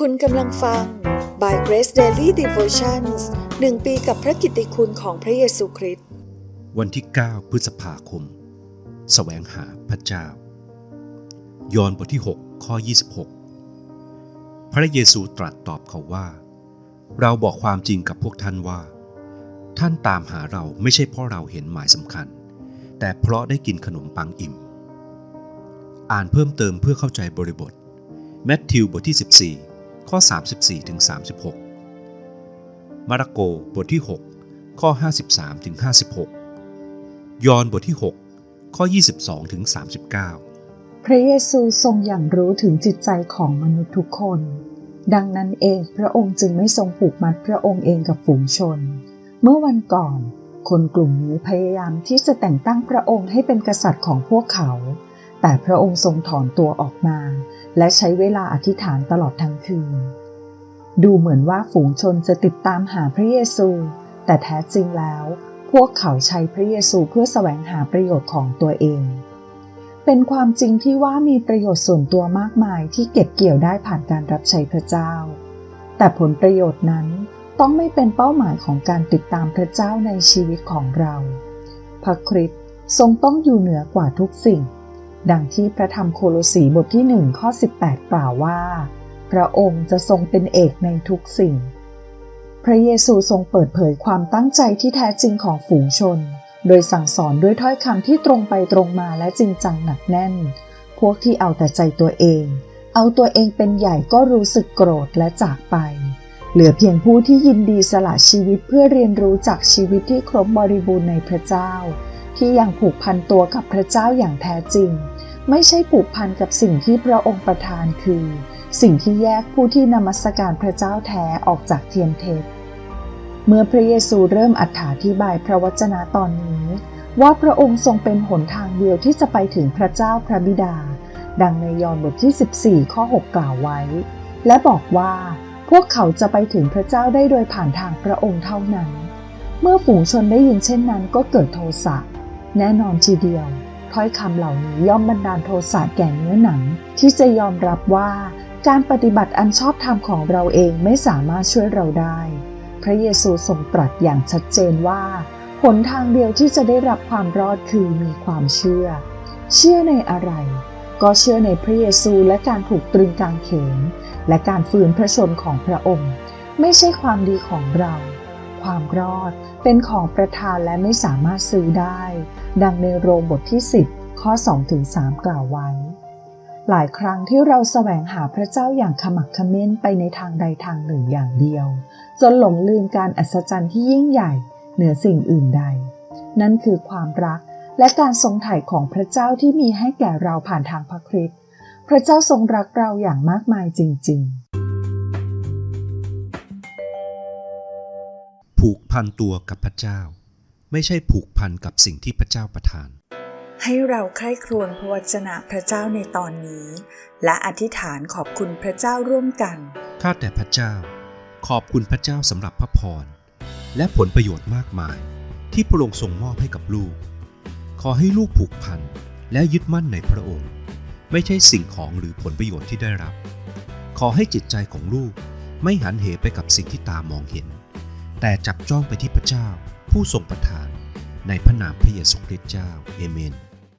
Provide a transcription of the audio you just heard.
คุณกำลังฟัง By Grace Daily Devotions หนึ่งปีกับพระกิตติคุณของพระเยซูคริสต์ วันที่ 9 พฤษภาคมแสวงหาพระเจ้า ยอห์นบทที่ 6 ข้อ 26 พระเยซูตรัสตอบเขาว่า เราบอกความจริงกับพวกท่านว่า ท่านตามหาเราไม่ใช่เพราะเราเห็นหมายสำคัญ แต่เพราะได้กินขนมปังอิ่ม อ่านเพิ่มเติมเพื่อเข้าใจบริบท แมทธิวบทที่ 14 ข้อ 34ถึง36มาระโกบทที่ 6 ข้อ 53ถึง56ยอห์นบทที่ 6 ข้อ 22ถึง39พระเยซูทรงอย่างรู้ถึงจิตใจของมนุษย์ทุกคน ดังนั้นเองพระองค์จึงไม่ทรงผูกมัดพระองค์เองกับฝูงชน เมื่อวันก่อน คนกลุ่มนี้พยายามที่จะแต่งตั้งพระองค์ให้เป็นกษัตริย์ของพวกเขา แต่พระองค์ทรงถอนตัวออกมา และใช้เวลาอธิษฐานตลอดทั้งคืน ดูเหมือนว่าฝูงชนจะติดตามหาพระเยซู แต่แท้จริงแล้ว พวกเขาใช้พระเยซูเพื่อแสวงหาประโยชน์ของตัวเอง เป็นความจริงที่ว่ามีประโยชน์ส่วนตัวมากมายที่เก็บเกี่ยวได้ผ่านการรับใช้พระเจ้า แต่ผลประโยชน์นั้นต้องไม่เป็นเป้าหมายของการติดตามพระเจ้าในชีวิตของเรา พระคริสต์ทรงต้องอยู่เหนือกว่าทุกสิ่ง ดังที่พระธรรมโคโลสีบทที่1ข้อ18 กล่าวว่า พระองค์จะทรงเป็นเอกในทุกสิ่ง พระเยซูทรงเปิดเผยความตั้งใจที่แท้จริงของฝูงชน โดยสั่งสอนด้วยถ้อยคำที่ตรงไปตรงมาและจริงจังหนักแน่น พวกที่เอาแต่ใจตัวเอง เอาตัวเองเป็นใหญ่ก็รู้สึกโกรธและจากไป เหลือเพียงผู้ที่ยินดีสละชีวิตเพื่อเรียนรู้จากชีวิตที่ครบบริบูรณ์ในพระเจ้า ที่ยังผูกพันตัวกับพระเจ้าอย่างแท้จริง ไม่ใช่ผูกพันกับสิ่งที่พระองค์ประทานคือ สิ่งที่แยกผู้ที่นมัสการพระเจ้าแท้ออกจากเทียมเท็จเมื่อพระเยซูเริ่มอธิบายพระวจนะตอนนี้ ว่าพระองค์ทรงเป็นหนทางเดียวที่จะไปถึงพระเจ้าพระบิดา ดังในยอห์นบทที่ 14 ข้อ 6 กล่าวไว้ และบอกว่าพวกเขาจะไปถึงพระเจ้าได้โดยผ่านทางพระองค์เท่านั้น เมื่อฝูงชนได้ยินเช่นนั้นก็เกิดโทสะ แน่นอนทีเดียวถ้อยคำเหล่านี้ย่อมบันดาลโทสะแก่เนื้อหนัง ที่จะยอมรับว่าการปฏิบัติอันชอบธรรมของเราเองไม่สามารถช่วยเราได้ พระเยซูทรงตรัสอย่างชัดเจนว่า หนทางเดียวที่จะได้รับความรอดคือมีความเชื่อ เชื่อในอะไร ก็เชื่อในพระเยซูและการถูกตรึงกางเขน และการฝืนพระชนของพระองค์ ไม่ใช่ความดีของเรา ความรอด เป็นของประทานและไม่สามารถซื้อได้ ดังในโรมบทที่ 10 ข้อ 2-3 กล่าวไว้ หลายครั้งที่เราแสวงหาพระเจ้าอย่างขมักขม้นไปในทางใดทางหนึ่งอย่างเดียว จนหลงลืมการอัศจรรย์ที่ยิ่งใหญ่ เหนือสิ่งอื่นใด นั่นคือความรักและการทรงไถ่ของพระเจ้าที่มีให้แก่เราผ่านทางพระคริสต์พระเจ้าทรงรักเราอย่างมากมายจริง ๆ ผูกพันตัวกับพระเจ้า ไม่ใช่ผูกพันกับสิ่งที่พระเจ้าประทาน ให้เราใคร่ครวญพระวจนะพระเจ้าในตอนนี้ และอธิษฐานขอบคุณพระเจ้าร่วมกันข้าแต่พระเจ้า ขอบคุณพระเจ้าสำหรับพระพร และผลประโยชน์มากมาย ที่พระองค์ทรงมอบให้กับลูก ขอให้ลูกผูกพันและยึดมั่นในพระองค์ ไม่ใช่สิ่งของหรือผลประโยชน์ที่ได้รับ ขอให้จิตใจของลูกไม่หันเหไปกับสิ่งที่ตามองเห็น แต่จับจ้องไปที่พระเจ้า ผู้ทรงประทาน ในพระนามพระเยซูคริสต์เจ้า เอเมน